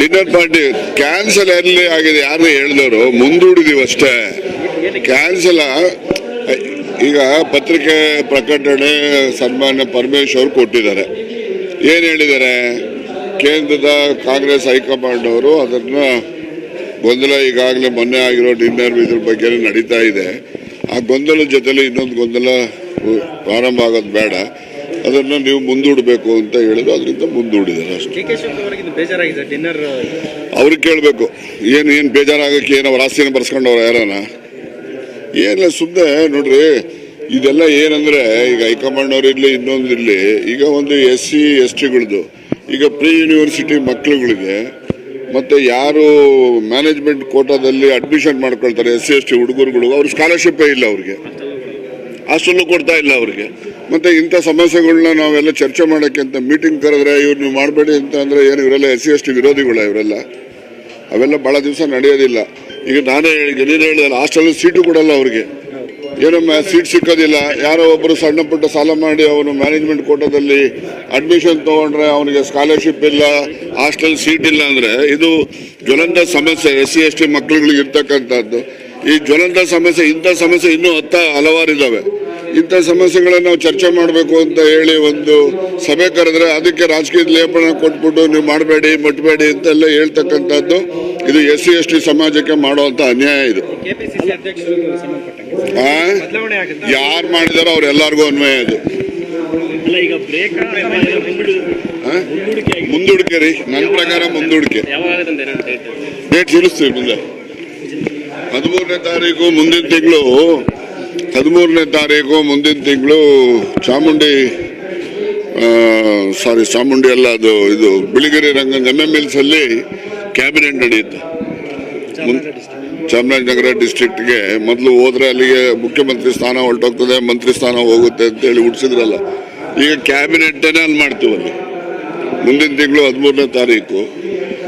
Dinner party cancel ಎಲ್ಲಿ ಆಗಿದೆ ಯಾರು ಹೇಳಿದವರು? ಮುಂದೂಡಿದೀವಿ ಅಷ್ಟೇ. ಕ್ಯಾನ್ಸಲ್ ಈಗ ಪತ್ರಿಕೆ ಪ್ರಕಟಣೆ ಸನ್ಮಾನ್ಯ ಪರಮೇಶ್ವರ್ ಕೊಟ್ಟಿದ್ದಾರೆ. ಏನು ಹೇಳಿದ್ದಾರೆ? ಕೇಂದ್ರದ ಕಾಂಗ್ರೆಸ್ ಹೈಕಮಾಂಡ್ ಅವರು ಅದನ್ನ ಗೊಂದಲ ಈಗಾಗಲೇ ಮೊನ್ನೆ ಆಗಿರೋ ಡಿನ್ನರ್ ಇದ್ರ ಬಗ್ಗೆ ನಡೀತಾ ಇದೆ. ಆ ಗೊಂದಲದ ಜೊತೆಲಿ ಇನ್ನೊಂದು ಗೊಂದಲ ಪ್ರಾರಂಭ ಆಗೋದು ಬೇಡ. ಅದನ್ನು ನೀವು ಮುಂದೂಡಬೇಕು ಅಂತ ಹೇಳಿದ್ರು ಅದರಿಂದ ಮುಂದೂಡಿದ್ದಾರೆ ಅಷ್ಟೇ. ಅವ್ರಿಗೆ ಕೇಳಬೇಕು ಏನು ಏನು ಬೇಜಾರಾಗಕ್ಕೆ ಏನು ಅವ್ರ ಆಸ್ತಿನ ಬರ್ಸ್ಕೊಂಡವ್ರ ಯಾರನ? ಏನಿಲ್ಲ ಸುಮ್ಮನೆ ನೋಡ್ರಿ ಇದೆಲ್ಲ ಏನಂದ್ರೆ ಈಗ ಹೈಕಮಾಂಡ್ ಅವ್ರು ಇರಲಿ ಇನ್ನೊಂದು ಇರಲಿ ಈಗ ಒಂದು ಎಸ್ ಸಿ ಎಸ್ ಟಿಗಳದ್ದು ಈಗ ಪ್ರೀ ಯೂನಿವರ್ಸಿಟಿ ಮಕ್ಕಳುಗಳಿಗೆ ಮತ್ತೆ ಯಾರು ಮ್ಯಾನೇಜ್ಮೆಂಟ್ ಕೋಟಾದಲ್ಲಿ ಅಡ್ಮಿಷನ್ ಮಾಡ್ಕೊಳ್ತಾರೆ ಎಸ್ ಸಿ ಎಸ್ ಟಿ ಹುಡುಗರುಗಳು ಅವ್ರ ಸ್ಕಾಲರ್ಶಿಪ್ಪೇ ಇಲ್ಲ ಅವ್ರಿಗೆ. ಅಷ್ಟಲ್ಲೂ ಕೊಡ್ತಾ ಇಲ್ಲ ಅವ್ರಿಗೆ. ಮತ್ತೆ ಇಂಥ ಸಮಸ್ಯೆಗಳನ್ನ ನಾವೆಲ್ಲ ಚರ್ಚೆ ಮಾಡೋಕ್ಕೆ ಅಂತ ಮೀಟಿಂಗ್ ಕರೆದ್ರೆ ಇವ್ರು ನೀವು ಮಾಡಬೇಡಿ ಅಂತ ಅಂದರೆ ಏನು, ಇವರೆಲ್ಲ ಎಸ್ ಸಿ ಎಸ್ ಟಿ ವಿರೋಧಿಗಳ ಇವರೆಲ್ಲ? ಅವೆಲ್ಲ ಭಾಳ ದಿವಸ ನಡೆಯೋದಿಲ್ಲ. ಈಗ ನಾನೇ ಹೇಳಿ ನೀನು ಹೇಳಿದಲ್ಲ ಹಾಸ್ಟೆಲ್ ಸೀಟು ಕೊಡಲ್ಲ ಅವ್ರಿಗೆ. ಏನಮ್ಮ ಸೀಟ್ ಸಿಕ್ಕೋದಿಲ್ಲ. ಯಾರೋ ಒಬ್ಬರು ಸಣ್ಣ ಪುಟ್ಟ ಸಾಲ ಮಾಡಿ ಅವನು ಮ್ಯಾನೇಜ್ಮೆಂಟ್ ಕೋಟದಲ್ಲಿ ಅಡ್ಮಿಷನ್ ತೊಗೊಂಡ್ರೆ ಅವನಿಗೆ ಸ್ಕಾಲರ್ಶಿಪ್ ಇಲ್ಲ ಹಾಸ್ಟೆಲ್ ಸೀಟ್ ಇಲ್ಲ ಅಂದರೆ ಇದು ಜ್ವಲಂತ ಸಮಸ್ಯೆ ಎಸ್ ಸಿ ಎಸ್ ಟಿ ಮಕ್ಕಳುಗಳಿಗೆ ಇರ್ತಕ್ಕಂಥದ್ದು. ಈ ಜ್ವಲಂತ ಸಮಸ್ಯೆ ಇಂಥ ಸಮಸ್ಯೆ ಇನ್ನೂ ಹತ್ತ ಹಲವಾರು ಇದ್ದಾವೆ ಇಂಥ ಸಮಸ್ಯೆಗಳನ್ನು ನಾವು ಚರ್ಚೆ ಮಾಡಬೇಕು ಅಂತ ಹೇಳಿ ಒಂದು ಸಭೆ ಕರೆದ್ರೆ ಅದಕ್ಕೆ ರಾಜಕೀಯ ಲೇಪನ ಕೊಟ್ಬಿಟ್ಟು ನೀವು ಮಾಡಬೇಡಿ ಮುಟ್ಬೇಡಿ ಅಂತೆಲ್ಲ ಹೇಳ್ತಕ್ಕಂಥದ್ದು ಇದು ಎಸ್ ಸಿ ಎಸ್ ಟಿ ಸಮಾಜಕ್ಕೆ ಮಾಡುವಂಥ ಅನ್ಯಾಯ ಇದು. ಯಾರು ಮಾಡಿದಾರೋ ಅವ್ರೆಲ್ಲರಿಗೂ ಅನ್ವಯ ಇದು ಮುಂದೂಡಿಕೆ ರೀ ನನ್ನ ಪ್ರಕಾರ ಮುಂದೂಡಿಕೆ. ಯಾವಾಗ ಡೇಟ್ ಇರಿಸ್ತೀವಿ ಮುಂದೆ. ಹದಿಮೂರನೇ ತಾರೀಕು ಮುಂದಿನ ತಿಂಗಳು. ಹದಿಮೂರನೇ ತಾರೀಕು ಮುಂದಿನ ತಿಂಗಳು ಚಾಮುಂಡಿ ಸಾರಿ ಚಾಮುಂಡಿ ಅಲ್ಲ ಅದು ಇದು Biligiri Rangan M M hills ಅಲ್ಲಿ ಕ್ಯಾಬಿನೆಟ್ ನಡೆಯುತ್ತೆ ಚಾಮರಾಜನಗರ ಡಿಸ್ಟ್ರಿಕ್ಟ್ಗೆ ಮೊದಲು ಹೋದ್ರೆ ಅಲ್ಲಿಗೆ ಮುಖ್ಯಮಂತ್ರಿ ಸ್ಥಾನ ಹೊರಟೋಗ್ತದೆ ಮಂತ್ರಿ ಸ್ಥಾನ ಹೋಗುತ್ತೆ ಅಂತೇಳಿ ಹುಡ್ಸಿದ್ರಲ್ಲ ಈಗ ಕ್ಯಾಬಿನೆಟ್ಟೇನೆ ಅಲ್ಲಿ ಮಾಡ್ತೀವಿ ಅಲ್ಲಿ. ಮುಂದಿನ ತಿಂಗಳು ಹದಿಮೂರನೇ ತಾರೀಕು.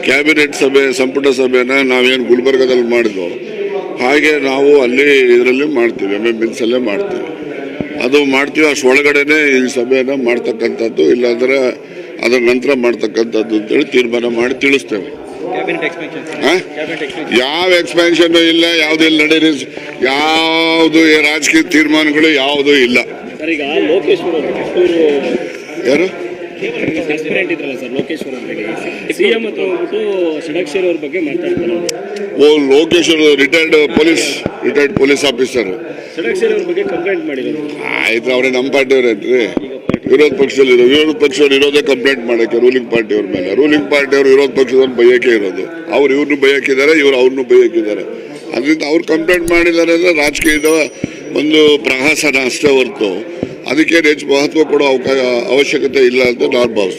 ಕ್ಯಾಬಿನೆಟ್ ಸಭೆ ಸಂಪುಟ ಸಭೆನ ನಾವೇನು ಗುಲ್ಬರ್ಗದಲ್ಲಿ ಮಾಡಿದ್ವು ಹಾಗೆ ನಾವು ಅಲ್ಲಿ ಇದರಲ್ಲಿ ಮಾಡ್ತೀವಿ ಎಂ ಎಂ ಅಲ್ಲೇ ಮಾಡ್ತೀವಿ. ಅದು ಮಾಡ್ತೀವಿ ಅಷ್ಟು ಒಳಗಡೆನೆ ಈ ಸಭೆಯನ್ನು ಮಾಡ್ತಕ್ಕಂಥದ್ದು ಇಲ್ಲಾಂದ್ರೆ ಅದರ ನಂತರ ಮಾಡ್ತಕ್ಕಂಥದ್ದು ಅಂತೇಳಿ ತೀರ್ಮಾನ ಮಾಡಿ ತಿಳಿಸ್ತೇವೆ. ಯಾವ ಎಕ್ಸ್ಪೆನ್ಷನ್ ಇಲ್ಲ ಯಾವ್ದು ಇಲ್ಲ ನಡೀರಿ. ಯಾವುದು ರಾಜಕೀಯ ತೀರ್ಮಾನಗಳು ಯಾವುದೂ ಇಲ್ಲ. ಯಾರು? ಇದ್ರಲ್ಲ ಸರ್ ಲೋಕೇಶ್ವರ ಸಿಎಂ ಹತ್ರ ಹೋಗ್ಬಿಟ್ಟು ಷಡಕ್ಷರಿ ಅವ್ರ ಬಗ್ಗೆ ಮಾತಾಡ್ತಾರೆ ಓ Lokeshwara retired police retired police officer Shadakshari ಅವ್ರ ಬಗ್ಗೆ ಕಂಪ್ಲೇಂಟ್ ಮಾಡಿದ್ರು ಆಯ್ತು ಅವ್ರೆ ನಮ್ಮ ಪಾರ್ಟಿಯವ್ರೇನ್ರಿ ವಿರೋಧ ಪಕ್ಷದಲ್ಲಿ ಇರೋ ವಿರೋಧ ಪಕ್ಷದವ್ರು ಇರೋದೇ ಕಂಪ್ಲೇಂಟ್ ಮಾಡಕ್ಕೆ ರೂಲಿಂಗ್ ಪಾರ್ಟಿಯವ್ರ ಮೇಲೆ. ರೂಲಿಂಗ್ ಪಾರ್ಟಿಯವರು ವಿರೋಧ ಪಕ್ಷದವ್ರು ಬೈಯಕ್ಕೆ ಇರೋದು. ಅವ್ರು ಇವ್ರನ್ನೂ ಬಯಕಿದ್ದಾರೆ ಇವ್ರು ಅವ್ರನ್ನೂ ಬಯಕಿದ್ದಾರೆ. ಅದರಿಂದ ಅವ್ರು ಕಂಪ್ಲೇಂಟ್ ಮಾಡಿದ್ದಾರೆ ಅಂದ್ರೆ ರಾಜಕೀಯದ ಒಂದು ಪ್ರಹಸನ ಅಷ್ಟೇ ಹೊರತು. ಅದಕ್ಕೇನು ಹೆಚ್ಚು ಮಹತ್ವ ಕೊಡೋ ಅವಕಾಶ ಅವಶ್ಯಕತೆ ಇಲ್ಲ ಅಂತ ನಾನು ಭಾವಿಸ್ತೀನಿ.